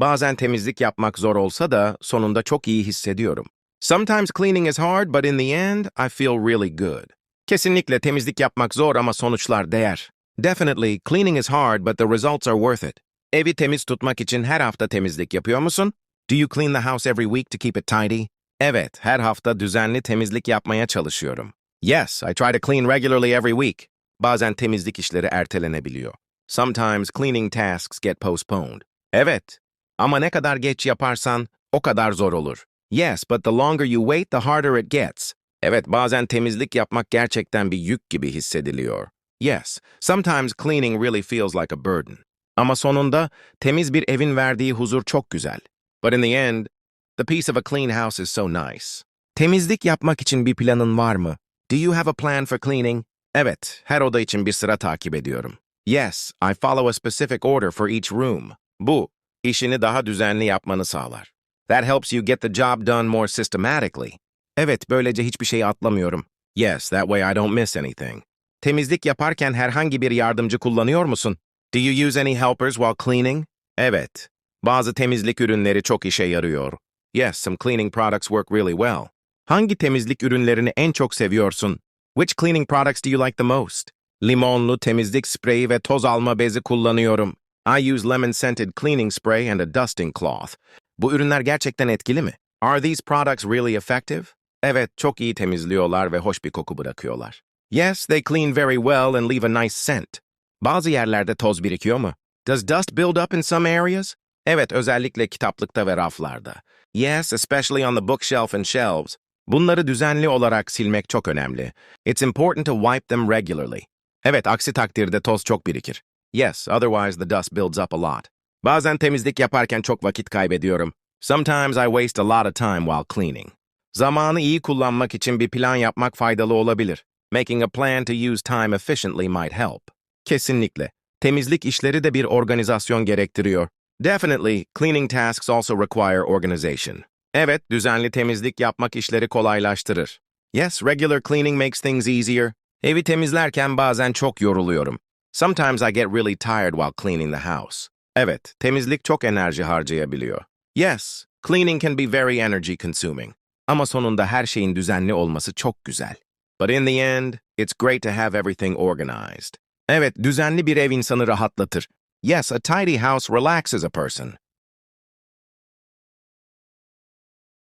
Bazen temizlik yapmak zor olsa da sonunda çok iyi hissediyorum. Sometimes cleaning is hard but in the end I feel really good. Kesinlikle temizlik yapmak zor ama sonuçlar değer. Definitely cleaning is hard but the results are worth it. Evi temiz tutmak için her hafta temizlik yapıyor musun? Do you clean the house every week to keep it tidy? Evet, her hafta düzenli temizlik yapmaya çalışıyorum. Yes, I try to clean regularly every week. Bazen temizlik işleri ertelenebiliyor. Sometimes cleaning tasks get postponed. Evet, ama ne kadar geç yaparsan o kadar zor olur. Yes, but the longer you wait, the harder it gets. Evet, bazen temizlik yapmak gerçekten bir yük gibi hissediliyor. Yes, sometimes cleaning really feels like a burden. Ama sonunda temiz bir evin verdiği huzur çok güzel. But in the end, the peace of a clean house is so nice. Temizlik yapmak için bir planın var mı? Do you have a plan for cleaning? Evet, her oda için bir sıra takip ediyorum. Yes, I follow a specific order for each room. Bu, işini daha düzenli yapmanı sağlar. That helps you get the job done more systematically. Evet, böylece hiçbir şeyi atlamıyorum. Yes, that way I don't miss anything. Temizlik yaparken herhangi bir yardımcı kullanıyor musun? Do you use any helpers while cleaning? Evet. Bazı temizlik ürünleri çok işe yarıyor. Yes, some cleaning products work really well. Hangi temizlik ürünlerini en çok seviyorsun? Which cleaning products do you like the most? Limonlu temizlik spreyi ve toz alma bezi kullanıyorum. I use lemon scented cleaning spray and a dusting cloth. Bu ürünler gerçekten etkili mi? Are these products really effective? Evet, çok iyi temizliyorlar ve hoş bir koku bırakıyorlar. Yes, they clean very well and leave a nice scent. Bazı yerlerde toz birikiyor mu? Does dust build up in some areas? Evet, özellikle kitaplıkta ve raflarda. Yes, especially on the bookshelf and shelves. Bunları düzenli olarak silmek çok önemli. It's important to wipe them regularly. Evet, aksi takdirde toz çok birikir. Yes, otherwise the dust builds up a lot. Bazen temizlik yaparken çok vakit kaybediyorum. Sometimes I waste a lot of time while cleaning. Zamanı iyi kullanmak için bir plan yapmak faydalı olabilir. Making a plan to use time efficiently might help. Kesinlikle. Temizlik işleri de bir organizasyon gerektiriyor. Definitely, cleaning tasks also require organization. Evet, düzenli temizlik yapmak işleri kolaylaştırır. Yes, regular cleaning makes things easier. Evi temizlerken bazen çok yoruluyorum. Sometimes I get really tired while cleaning the house. Evet, temizlik çok enerji harcayabiliyor. Yes, cleaning can be very energy consuming. Ama sonunda her şeyin düzenli olması çok güzel. But in the end, it's great to have everything organized. Evet, düzenli bir ev insanı rahatlatır. Yes, a tidy house relaxes a person.